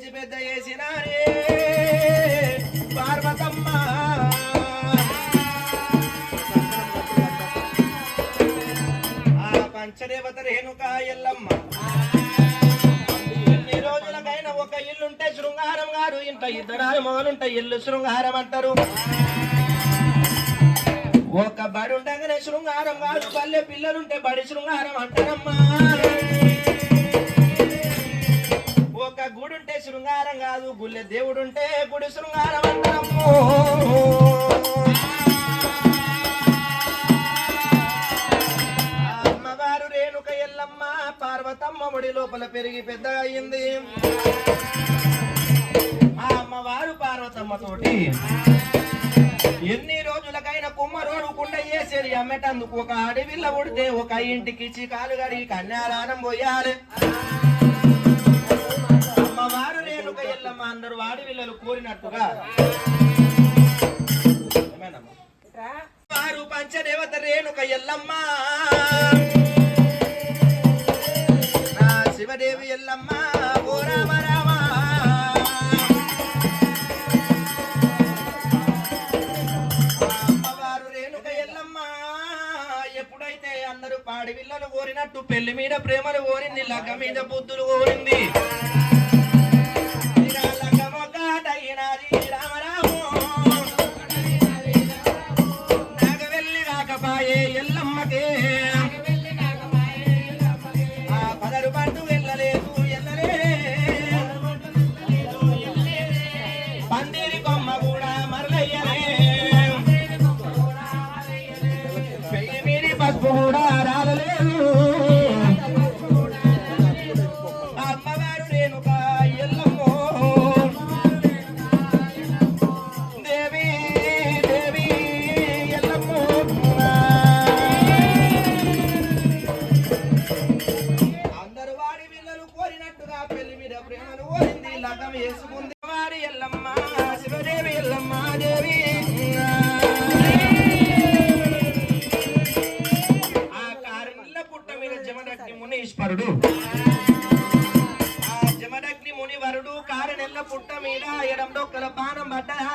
పెంచి పెద్ద చేసినారే. పార్వతమ్మ. ఆ పంచదేవత రేణుక ఎల్లమ్మ. ఎన్ని రోజులకైనా ఒక ఇల్లుంటే శృంగారం గారు ఇంట ఇద్దరాలు మొదలుంటే ఇల్లు శృంగారం అంటారు. ఒక బడి ఉండగానే శృంగారం కాదు పల్లె పిల్లలుంటే బడి శృంగారం అంటారమ్మా. గుడి ఉంటే శృంగారం కాదు గుళ్ళె దేవుడు ఉంటే గుడి శృంగారం అంటాము ఆ అమ్మవారు రేణుక ఎల్లమ్మ పార్వతమ్మ ముడి లోపల పెరిగి పెద్దగా అయింది. ఆ అమ్మవారు పార్వతమ్మ తోటి ఎన్ని రోజులకైనా కుమ్మరోడు కుండ చేసేది అమ్మేటందుకు ఒక అడవిల్ల ఉడితే ఒక ఇంటికి చికాలు గడి కన్యాదానం పోయాలి. అందరూ వాడి వీళ్ళలు కోరినట్టుగా? వారు పంచదేవత రేణుక ఎల్లమ్మ. శివదేవి ఎల్లమ్మ. ఓ రామ రామ. అమ్మవారు రేణుక ఎల్లమ్మ. ఎప్పుడైతే అందరూ పాడి విల్లలు కోరినట్టు పెళ్ళి మీద ప్రేమలు కోరింది లగ్గ మీద బుద్ధులు కోరింది లగ్గమొక్కటైనది రామ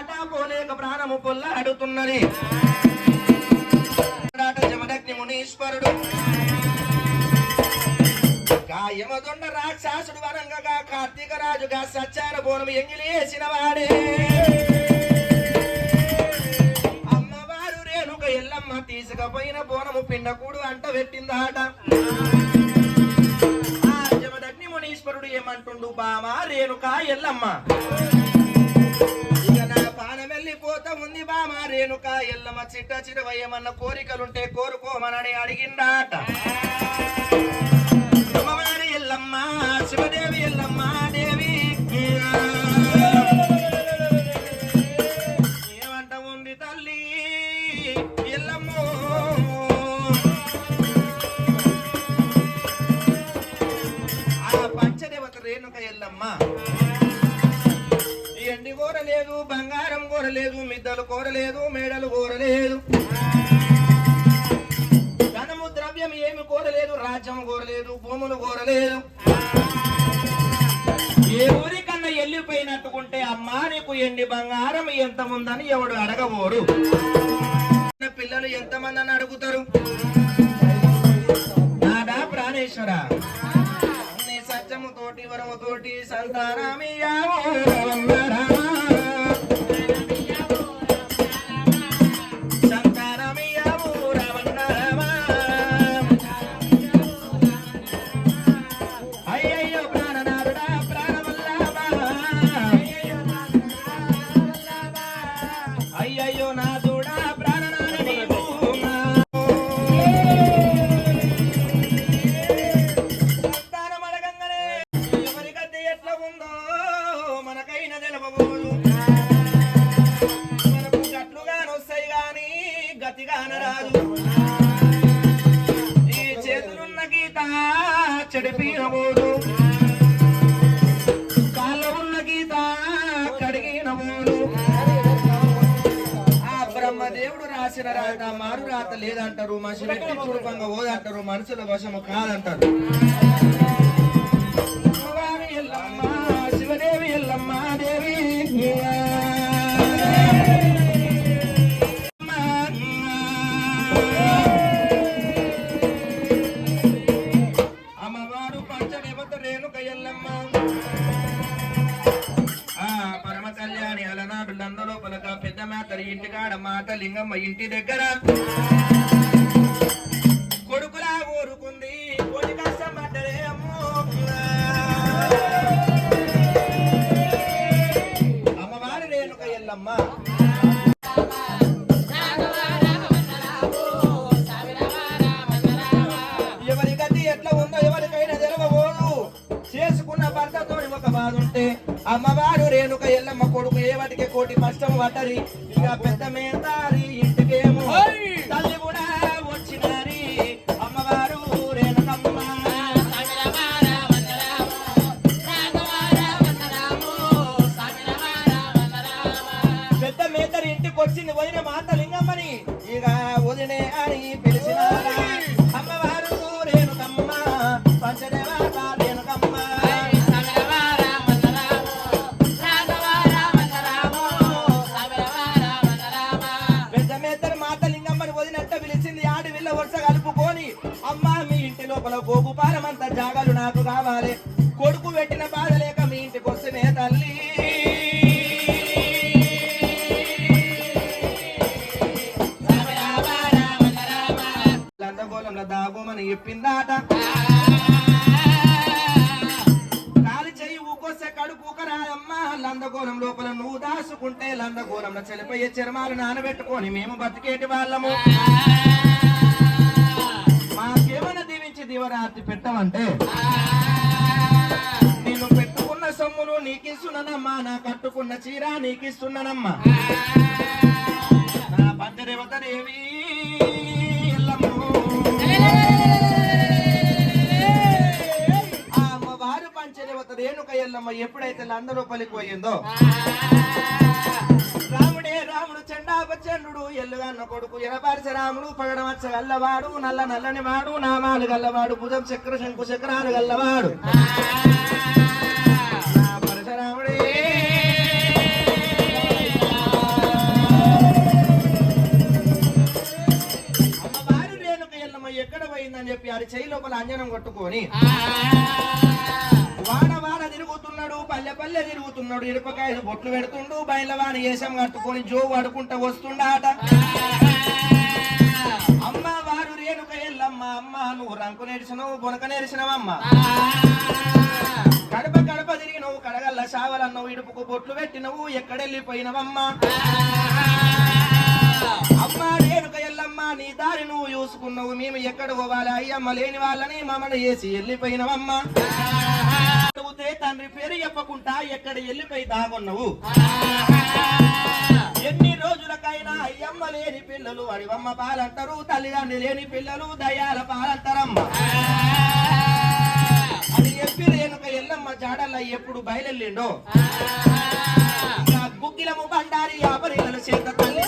ఆట పోలేక ప్రాణము పొల్ల అడుతున్నది జమదగ్ని మునీశ్వరుడు. గాయమదొండ రాక్షసుడు వరంగగా కార్తీక రాజుగా సచ్చాన బోనం ఎంగిలేసిన వాడే అమ్మవారు రేణుక ఎల్లమ్మ తీసుకపోయిన బోనము పిండకూడు అంట పెట్టిందాట. ఆ జమదగ్ని మునీశ్వరుడు ఏమంటుండు బామా రేణుక ఎల్లమ్మ. కోత ఉంది బామా రేణుక ఎల్లమ్మ చిట్ట చిరవ కోరికలుంటే కోరుకోమనని అడిగిందాట. కోరలేదు మిద్దలు కోరలేదు మేడలు కోరలేదు. ఏమి కోరలేదు రాజ్యం కోరలేదు భూములు కోరలేదు. ఏ ఊరికన్నా వెళ్ళిపోయినట్టుకుంటే అమ్మా నీకు ఎండి బంగారం ఎంత ఉందని ఎవడు అడగబోడు పిల్లలు ఎంతమంది అని అడుగుతారు? నాదా ప్రాణేశ్వర? నీ సత్యము తోటి వరము తోటి సంతానమియావో లింగమ్మ ఇంటి దగ్గర. దాసుకుంటే లందగోళంలో చనిపోయే చర్మాలు నానబెట్టుకొని మేము బతికేటి వాళ్ళము? మాకేమైనా దీవించి దీవరాత్రి పెట్టమంటే? నేను పెట్టుకున్న సొమ్మును నీకిస్తున్నానమ్మా నా కట్టుకున్న చీర నీకిస్తున్నానమ్మా. నా పంచదేవత దేవి ఎల్లమ్మో. రేణుక ఎల్లమ్మ ఎప్పుడైతే లందరూపలికి పోయిందో రాముడే రాముడు చెండాపచండు ఎల్లుగన్న కొడుకు ఎనపారిస రాముడు పగడమచ్చ గల్లవాడు నల్ల నల్లని వాడు నామాలు గల్లవాడు భుజం చక్ర శంకు చక్రాలు గల్లవాడు. నా పోయిందని చెప్పి అది చేయి లోపల అంజనం కొట్టుకొని వాడ వాడ తిరుగుతున్నాడు పల్లె పల్లె తిరుగుతున్నాడు ఇరుపకాయలు బొట్లు పెడుతుండు బయలవాణి వేషం కట్టుకొని జో పడుకుంటా వస్తుండాట. అమ్మ వారు రేణుక ఎల్లమ్మ అమ్మ నువ్వు రంకు నేర్చినవు బొనక నేర్చినవమ్మ. కడప కడప తిరిగినవు కడగల్ల సావలన్నవు ఇడుపుకు బొట్లు పెట్టినవు ఎక్కడెళ్ళిపోయినవమ్మా. అమ్మ రేణుక ఎల్లమ్మ నీ దారి నువ్వు చూసుకున్నావు. మేము ఎక్కడ పోవాలి? అయ్యమ్మ లేని వాళ్ళని మమ్మల్ని వేసి వెళ్ళిపోయినవమ్మా. అడిగితే తండ్రి పేరు చెప్పకుండా ఎక్కడ వెళ్ళిపోయి దాగున్నావు? ఎన్ని రోజులకైనా అయ్యమ్మ లేని పిల్లలు అడివమ్మ పాలంటారు తల్లిదండ్రి లేని పిల్లలు దయాల పాలంటారమ్మ. అది చెప్పి రేణుక ఎల్లమ్మ జాడల్ల ఎప్పుడు బయలుదేరిండో? గుగ్గిలము బండారి ఆపరిల్లల చేత తల్లి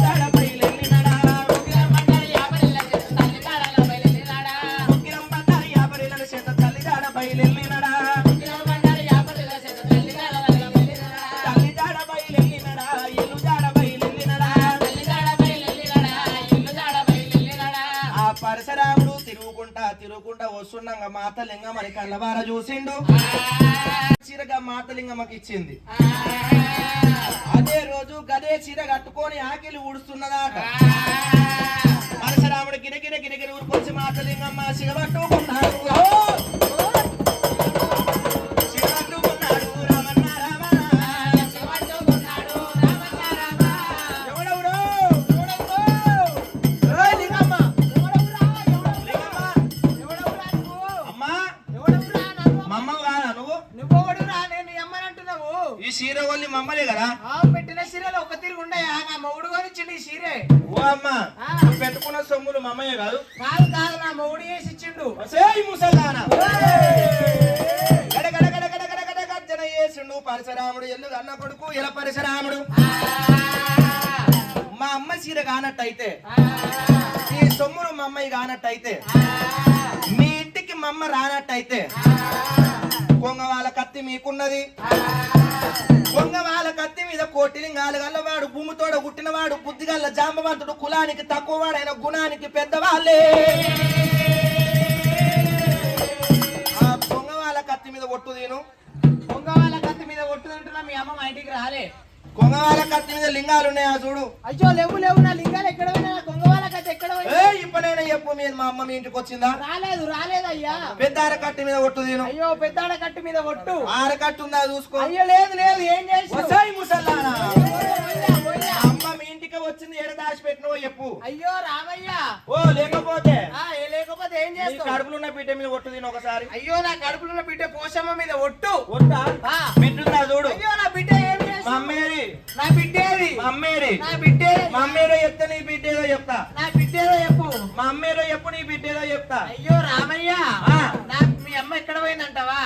తిరుగుకుంటా వస్తుండగా మాతలింగమ్మని కళ్ళవార చూసిండు. చీరగా మాతలింగమ్మకి ఇచ్చింది. అదే రోజు గదే చీర కట్టుకొని ఆకిలి ఊడుస్తున్నదాట. పరశురాముడు గిరగిర గిరగిరి ఊరుకొచ్చి మాతలింగమ్మ శివట్టుకున్నాడు మమ్మలే కదా? పెట్టిన సీరియల్ ఒక తిరిగి ఉండయా నా మొగుడు కొనిచ్చిండు సీరే ఓ అమ్మ నువ్వు పెట్టుకున్న సొమ్ములు మమ్మయ్య కాదు? కాదు కాదు నా మొగుడు చేసి ఇచ్చిండు. సేయ్ ముసల్దానా. గడ గడ గడ గడ గడ గడ గర్జన చేసిండు పరశురాముడు ఎల్లు అన్న కొడుకు ఇలా పరశురాముడు. మా అమ్మ చీర కానట్టయితే ఈ సొమ్ములు మా అమ్మయ్య కానట్టయితే మీ ఇంటికి మా అమ్మ రానట్టయితే కొంగ వాళ్ళ కత్తి మీకున్నది. కొంగ వాళ్ళ కత్తి మీద కోటిలింగాలు గల్లవాడు భూమితోడ పుట్టినవాడు బుద్ధిగల్ల జాంబవంతుడు కులానికి తక్కువవాడైన గుణానికి పెద్దవాళ్ళే. ఆ కొంగ వాళ్ళ కత్తి మీద ఒట్టు తీను. దొంగ వాళ్ళ కత్తి మీద ఒట్టుదంటున్నా మీ అమ్మ మా ఇంటికి రాలే. కొంగ వాళ్ళ కత్తి మీద లింగాలు ఉన్నాయా చూడు. అయ్యో లేవు లేవు నా లింగాలు ఎక్కడ పోయినా కత్తి ఎక్కడ ఏ ఇప్పుడైనా చెప్పు మీద మా అమ్మ మీ ఇంటికి వచ్చిందా? రాలేదు రాలేదు అయ్యా. పెద్ద అరకట్టి మీద ఒట్టు తీను. అయ్యో పెద్దాడ కట్టు మీద ఒట్టు. ఆరకట్టు ఉందా చూసుకో. అయ్యో లేదు లేదు ఏం చేసి వసాయి ముసల్లారా. అమ్మ మీ ఇంటికి వచ్చింది ఎడ దాచి పెట్టినవో చెప్పు. అయ్యో రామయ్య. ఓ లేకపోతే ఆ, ఏ లేకపోతే ఏం నీ చేస్తావు? కడుపులో ఉన్న బిడ్డ మీద ఒట్టు తిని ఒకసారి. అయ్యో నా కడుపులో ఉన్న బిడ్డ పోషమ్మ మీద ఒట్టు. ఒట్టా? ఆ. బిడ్డుందా చూడు. అయ్యో నా బిడ్డ మమ్మేరి నా బిడ్డేది మమ్మేరి నా బిడ్డే మమ్మేరో చెప్తే నీ బిడ్డేదో చెప్తా. నా బిడ్డేదో చెప్పు. మా అమ్మేరో చెప్పు నీ బిడ్డేదో చెప్తా. అయ్యో రామయ్య ఆ. నా మీ అమ్మ ఎక్కడ పోయిందంటావా.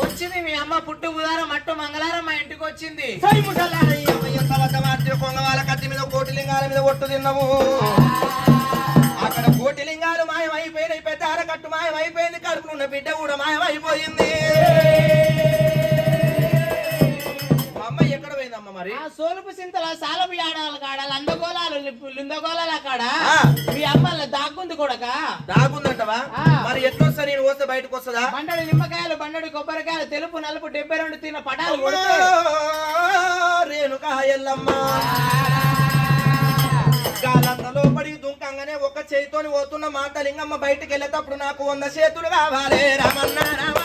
వచ్చింది మీ అమ్మ పుట్టు బుధారం మట్టు మంగళవారం మా ఇంటికి వచ్చింది. సై కొంగ వాళ్ళ కత్తి మీద కోటిలింగాల మీద ఒట్టు తిన్నావు. అక్కడ కోటిలింగాలు మాయమైపోయినాయి పెద్ద అరకట్టు మాయమైపోయింది కడుపులో ఉన్న బిడ్డ కూడా మాయమైపోయింది. సింతల సాలపు ఆడాలి కాడ లందగోళాలు లిందగోళాల కాడ. మీ అమ్మ దాక్కుంది కొడక? దాగుందంటవా? ఆ. మరి ఎట్లొస్తా నేను వస్తే బయటకు వస్తుందా? బండడి నిమ్మకాయలు బండడి కొబ్బరికాయలు తెలుపు నలుపు డెబ్బై రెండు తిన్న పటాలు రేణుకా ఎల్లమ్మ. గాలంతలో పడి దుంకంగానే ఒక చేతితోని పోతున్న మాతలింగమ్మ బయటికి వెళ్ళేటప్పుడు నాకు వంద చేతులు కావాలి. రామన్న రామ.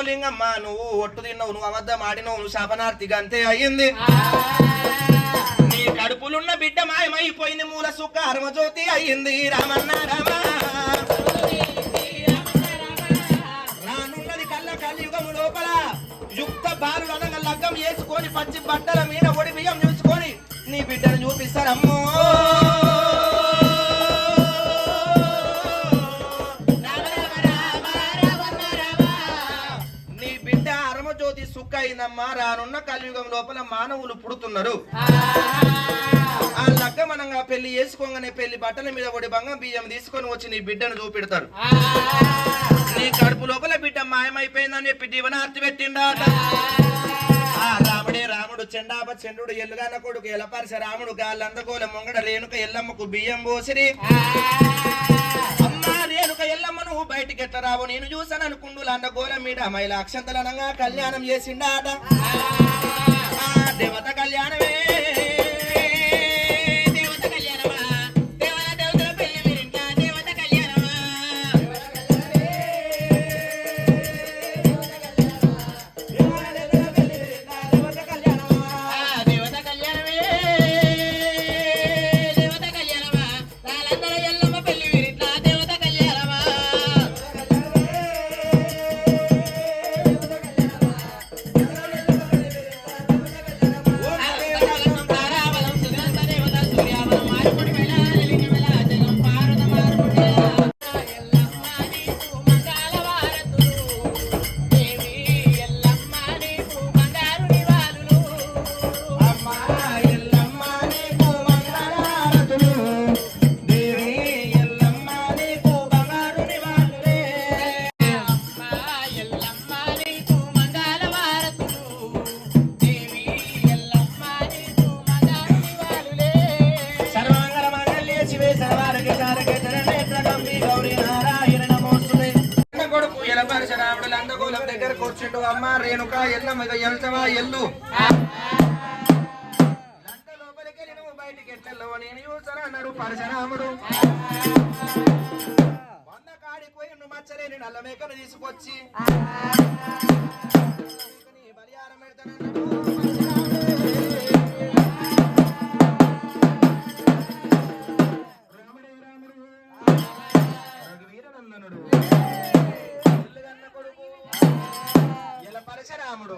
అయ్యో లింగమ్మ నువ్వు ఒట్టు తిన్నావు నువ్వు అబద్ధం ఆడినావు నువ్వు శాపనార్థిగా అంతే అయ్యింది నీ కడుపులున్న బిడ్డ మాయమైపోయింది మూల సుఖ హర్మజ్యోతి అయ్యింది. రామన్న రామ. రానున్నది కళ్ళ కలియుగము లోపల యుక్త బాలుడు అనగా లగ్గం చేసుకొని పచ్చి బట్టల మీద ఒడి బియ్యం చూసుకొని నీ బిడ్డను చూపిస్తారమ్మో. సుక్క అయిందమ్మా రానున్న కలియుగం లోపల మానవులు పుడుతున్నారు. ఆ. లగ్గమనంగా పెళ్ళి చేసుకోగానే పెళ్ళి బట్టల మీద ఒడి బంగం బియ్యం తీసుకొని వచ్చి నీ బిడ్డను చూపెడతారు నీ కడుపు లోపల బిడ్డ మాయమైపోయిందని చెప్పి జీవనార్తి పెట్టిండాట. ఆ. రాముడే రాముడు చెండాప చంద్రుడు ఎల్లుగాన కొడుకు ఎలపరిస రాముడు గాళ్ళందగోల మొంగడ రేణుక ఎల్లమ్మకు బియ్యం పోసిరి. రేణుక ఎల్లమ్మ నువ్వు బయటికి ఎట్ట రావు? నేను చూసాను అనుకుండు అండగోల మీద మహిళ అక్షంతలనంగా కళ్యాణం చేసిండాట. ఆ దేవత కళ్యాణమే. అమ్మ రేణుక ఎల్లమ్మ ఎల్చవా ఎల్లు. లంక లోపలికి నువ్వు బయటికి ఎట్లెళ్ళవో నేను చూసాను అన్నాడు పరశురాముడు. వంద కాడికి పోయి నువ్వు మచ్చలేని నల్ల మేకను తీసుకొచ్చి. బలియారం పెడతానన్నాడు. రాముడు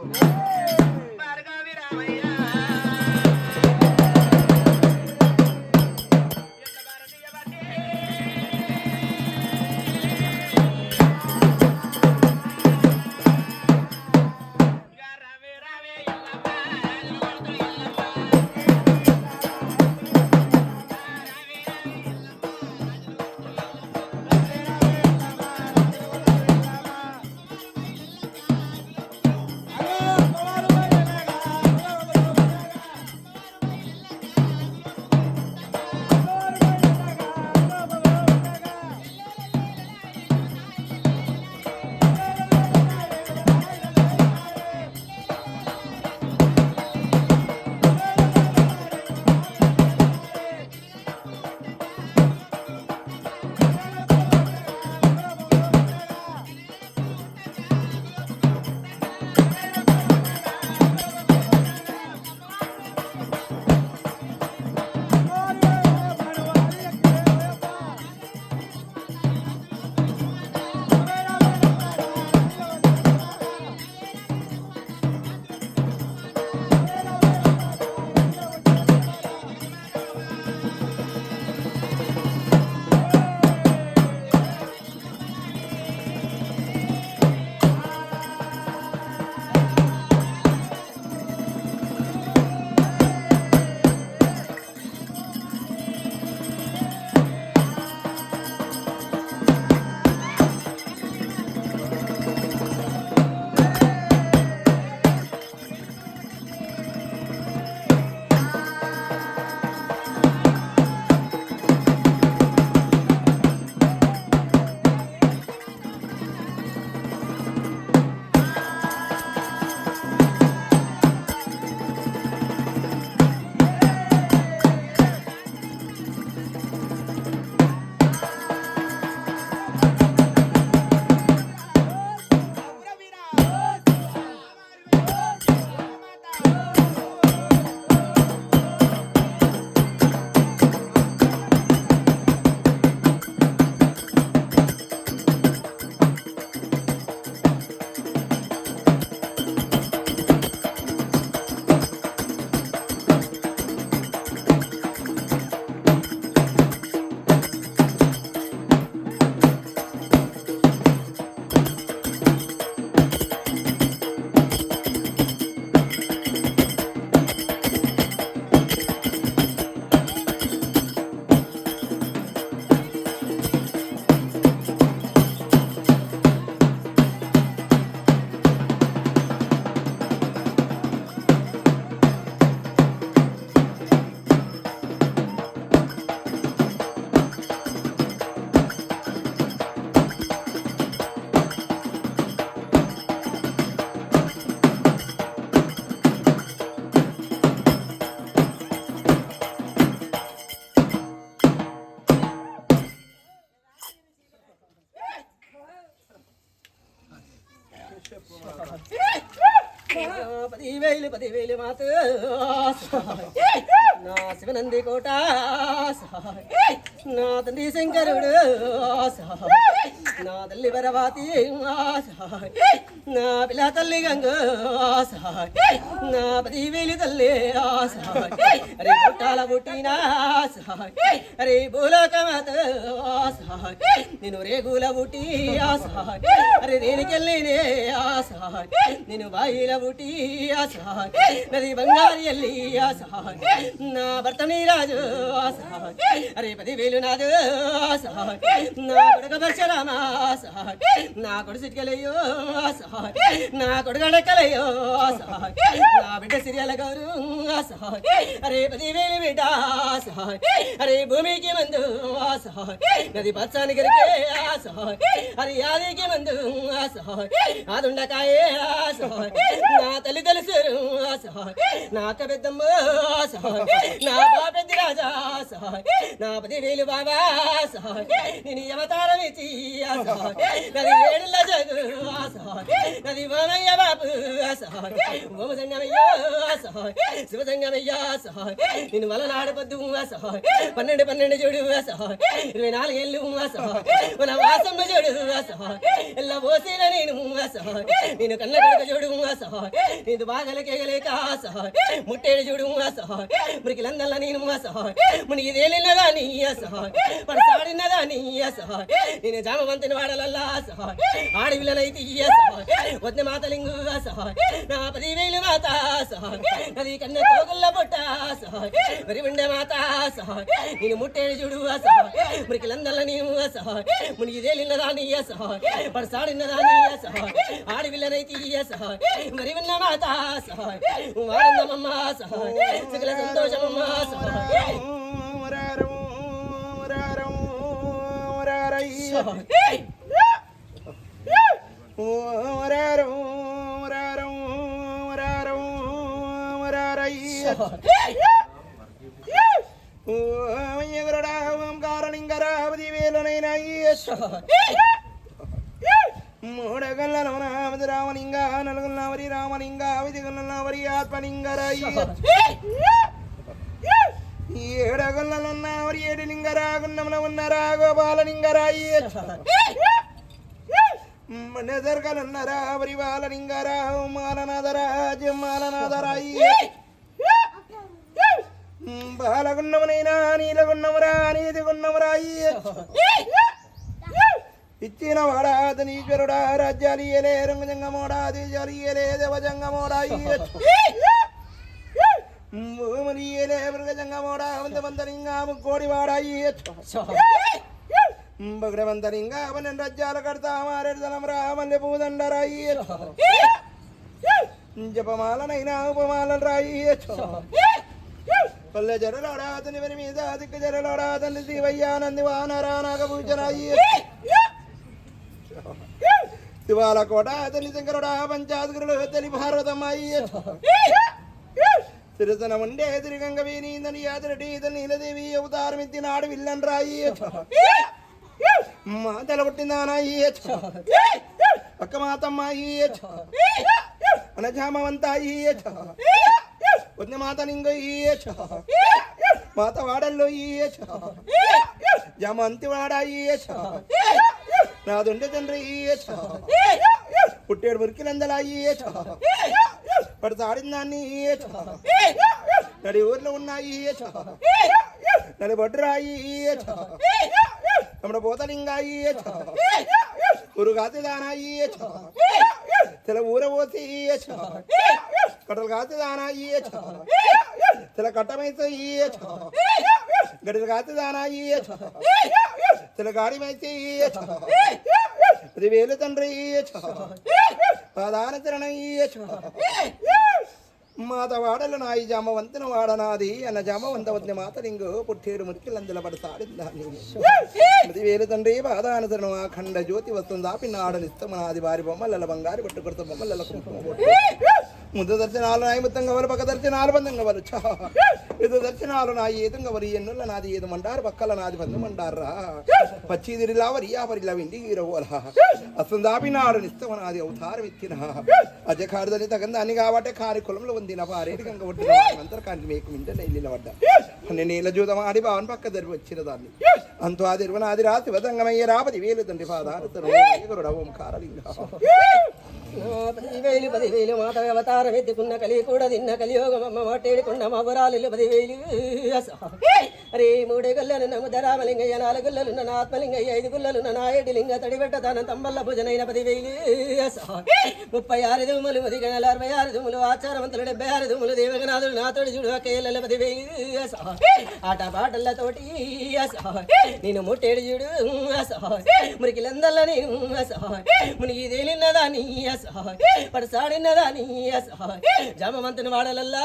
శివనంది కోట నా తండ్రి శంకరుడు నా తల్లి వరవాతి నా పిల్ల తల్లి గంగు నా పదివేలు తల్లి అరే పుట్టాల పుట్టినా అరే భూలోకమత నేను రేగుల పుట్టి అరే రేణికెళ్ళినే నేను బాయిల పుట్టి నది బంగారు ఎల్లి నా భర్త నీరాజు అరే పదివేలు నాదు నా కొడుక పరశురామ నా కొడు సిటికలయ్యో నా కొడుకు అడక్కలయ్యో నా బిడ్డ సిరియాల గౌరు అరే పది వేలు బిడ్డ అరే భూమికి మందు నది పచ్చాని గరికే అరే యాదికి మందు అదుండకాయే నా తల్లి తెలుసు నా అక్క పెద్దమ్మ నా బాపెద్ది రాజా నా పదివేలు బాబా నేను అవతారం ఇచ్చి నది ఏడుల జగు నది ఓమయ్య బాబు ఓమ సంగమయ్యో శివ సంగమయ్యా నేను వల నాడపద్దు పన్నెండు పన్నెండు చూడు ఇరవై నాలుగేళ్ళు మన వాసమ్మ చూడు ఎల్ల పోసిన నేను నేను కన్న కొడుకు చూడు నేను బాగలకేగలేక ముట్టేడు చూడు మురికిలందల్ల నేను మునిగి తేలినదా నీ పడసాడినదా నీ నేను జామవంతుని వాడలల్లా ఆడవిల్లనైతే వద్ద మాతలింగు నా పదివేలు మాత నది కన్న కోగుల్ల పొట్ట మరి ఉండే మాత నేను ముట్టేడు చూడు మురికిలందల్ల నేను మునిగి తేలినదా నీ పడసాడినదా నీ ఆడవిల్లనైతే మరి ఉన్న మాత వారందమమ్మ సకల సంతోషమమ్మ ஓம் காரணிங்கராவதி வேலனை மூடகல்லவனாவது ராமலிங்கா நலகல்லாவரி ராமலிங்கா விதிகல்லாவரி ஆத்மலிங்கராய் ఓంకారలింగరావతి వేలునైనాయ్య. మూడగల్ల నామది రామలింగ నలుగున్నవరి రామలింగ విధిగున్నవరి ఆత్మలింగరాయ్య ఏడగొల్లలున్నవరి ఏడు లింగరాగున్నమున ఉన్నరా మాలనాథరా జమాలనాథరాయి బాలగున్నమునైనా నీలగున్నమురా నీతిగున్నమురాయి ఇచ్చిన వాడాతనీశ్వరుడా రాజ్యాలియలే రంగజంగమోడా దేశాలియలే దేవజంగమోడాయి దేవజంగమోడా మృగజంగమోడా వందమంతలింగా ముక్కోడి వాడాయి భగవంతలింగా అవన రాజ్యాల కడతా మారెడదనం రామల్లి పూదండరాయి జపమాలనైనా ఉపమాలలు రాయి పల్లె జరలోడా అతని వరి మీద దిక్కు జరలోడా తండ్రి శివయ్యానంది వానరా నాగభూషణాయి శివాల కోట అతని శంకరుడా పంచాదుగురులు తల్లి భారతమ్మాయి తిరుదన ఉండే తిరిగంగ వీనీందని యాదరటి నీలదేవి అవతారమిత్తి నాడు విల్లన్ రాయి మా తెల పుట్టిందానాయి పక్క మాతమ్మాయి అనజామవంతాయి వద్ద మాత నింగయి మాత వాడల్లో జమంతి వాడాయి నాదుండే తండ్రి పుట్టేడు మురికిలందలాయి పడతాడిందాన్ని నడి ఊర్లో ఉన్నాయి నడి బొడ్రాయి తమడ పోతలింగాయి ఉరుగాతి దానాయి తెల ఊర పోసి కట్టలు కాతి దానాయి తెల కట్టమైతే గడిలు కాతి దానాయి తెల గాడిమైతే పదివేలు తండ్రి పాదాన తిరణయ్య మాత వాడలు నాయి జామవంతున వాడనాది అన్న జామవంత వద్ద మాతలింగు పుట్టేడు మురికిలందుల పడసాడిందాన్ని పదివేలు తండ్రి పాదానతను అఖండ జ్యోతి వస్తుందా? పిన్నాడనిస్తమనాది వారి బొమ్మల బంగారు కొట్టు కొడుతు బొమ్మల కుంకుమ ముందు దర్శనాలు నాయి ముత్తంగా వరు పక్క దర్శనాలు బంధంగా వరు ఛా. ఇది దర్శనాలు నాయి ఏదంగా వరి ఎన్నుల నాది ఏదు మండారు పక్కల నాది బంధు మండారా పచ్చిదిరిలా వరి యావరిలా వెండి ఈరవోలా అసందాపి నాడు నిస్తమ నాది అవతారం ఎత్తిన అజకారుదని తగందాన్ని కాబట్టి కారి కులంలో ఉంది నా పారేటి గంగ ఒడ్డున అంతరకాంతి మేకు మింట నెల్లిన పడ్డ నేను నీళ్ళ జూదం ఆడి భావన పక్క దరివి వచ్చిన దాన్ని అంతో ఆ దిరువన ఆది రా శివదంగమయ్య రాపది వేలు తండ్రి పాదారు గురుడ ఓంకారలింగ పదివేలు పదివేలు మాత అవతారం ఎత్తుకున్న కలి కూడా తిన్న కలియోగమమ్మ మాటేడుకున్న మా వరాలు పదివేలు అరే మూడే గుల్లలు నముదరామలింగయ్య నాలుగు గుల్లలు నన్ను ఆత్మలింగయ్య ఐదు గుల్లలు నన్ను ఆయటి లింగ తడిబెట్ట దానం తంబల్ల భుజనైన పదివేలు ముప్పై ఆరు దుమ్ములు ముది గణాలు అరవై ఆరు దుమ్ములు ఆచారవంతులు డెబ్బై ఆరు దుమ్ములు దేవగనాథులు నాతోటి చూడు కేళ్ళ పదివేలు ఆట పాటలతోటి నేను ముట్టేడు చూడు మురికిలందల్ల నేను మునిగి తేలిన్నదాని పడసాడిన్నదాని జామవంతుని వాడలల్లా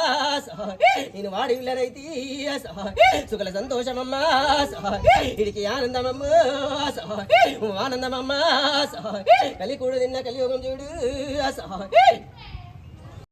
నేను వాడి విల్లరైతే సుఖల సంతోషమమ్మా ఇడికి ఆనందమమ్మా ఆనందమమ్మా కలికూడు తిన్న కలియుగం చూడు